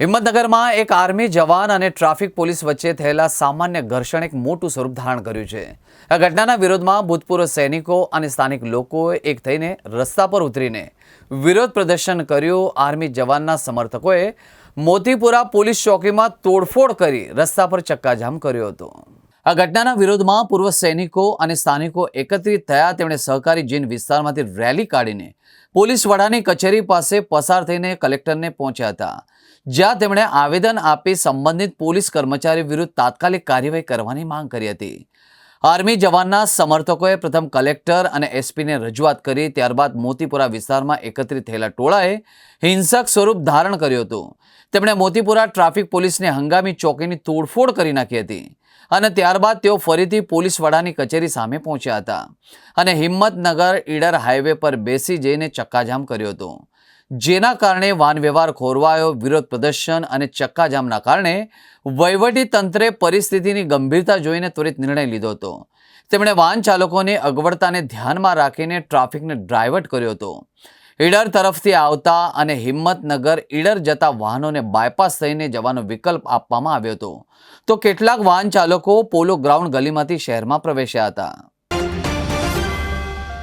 હિંમતનગરમાં એક આર્મી જવાન અને traffic police વચ્ચે થયેલા સામાન્ય ઘર્ષણ એક મોટું સ્વરૂપ ધારણ કર્યું છે. આ ઘટનાના વિરોધમાં ભૂતપૂર્વ સૈનિકો અને સ્થાનિક લોકોએ એક થઈને રસ્તા પર ઉતરીને વિરોધ પ્રદર્શન કર્યું. આર્મી જવાનના સમર્થકોએ મોતીપુરા પોલીસ ચોકીમાં તોડફોડ કરી રસ્તા પર ચક્કાજામ કર્યો હતો. આ ઘટનાના વિરોધમાં પૂર્વ સૈનિકો અને સ્થાનિકો એકત્રિત થયા. તેમણે સહકારી જીન વિસ્તારમાંથી રેલી કાઢીને પોલીસ વડાની કચેરી પાસે પસાર થઈને કલેક્ટરને પહોંચ્યા હતા. જ્યાં તેમણે આવેદન આપી સંબંધિત પોલીસ કર્મચારી વિરુદ્ધ તાત્કાલિક કાર્યવાહી કરવાની માંગ કરી હતી. આર્મી જવાનના સમર્થકોએ પ્રથમ કલેક્ટર અને એસપીને રજૂઆત કરી, ત્યારબાદ મોતીપુરા વિસ્તારમાં એકત્રિત થયેલા ટોળાએ હિંસક સ્વરૂપ ધારણ કર્યું હતું. તેમણે મોતીપુરા ટ્રાફિક પોલીસની હંગામી ચોકીની તોડફોડ કરી નાખી હતી અને ત્યારબાદ તેઓ ફરીથી પોલીસ વડાની કચેરી સામે પહોંચ્યા હતા અને હિંમતનગર ઈડર હાઈવે પર બેસી જઈને ચક્કાજામ કર્યો હતો. જેના કારણે વાહન વ્યવહાર ખોરવાયો, વિરોધ પ્રદર્શન અને ચક્કાજામના કારણે વહીવટી તંત્રે પરિસ્થિતિની ગંભીરતા જોઈને ત્વરિત નિર્ણય લીધો હતો. તેમણે વાહન ચાલકોની અગવડતાને ધ્યાનમાં રાખીને ટ્રાફિકને ડ્રાઇવર્ટ કર્યો હતો. ઈડર તરફથી આવતા અને હિંમતનગર ઈડર જતા વાહનોને બાયપાસ થઈને જવાનો વિકલ્પ આપવામાં આવ્યો હતો. તો કેટલાક વાહન ચાલકો પોલો ગ્રાઉન્ડ ગલીમાંથી શહેરમાં પ્રવેશ્યા હતા.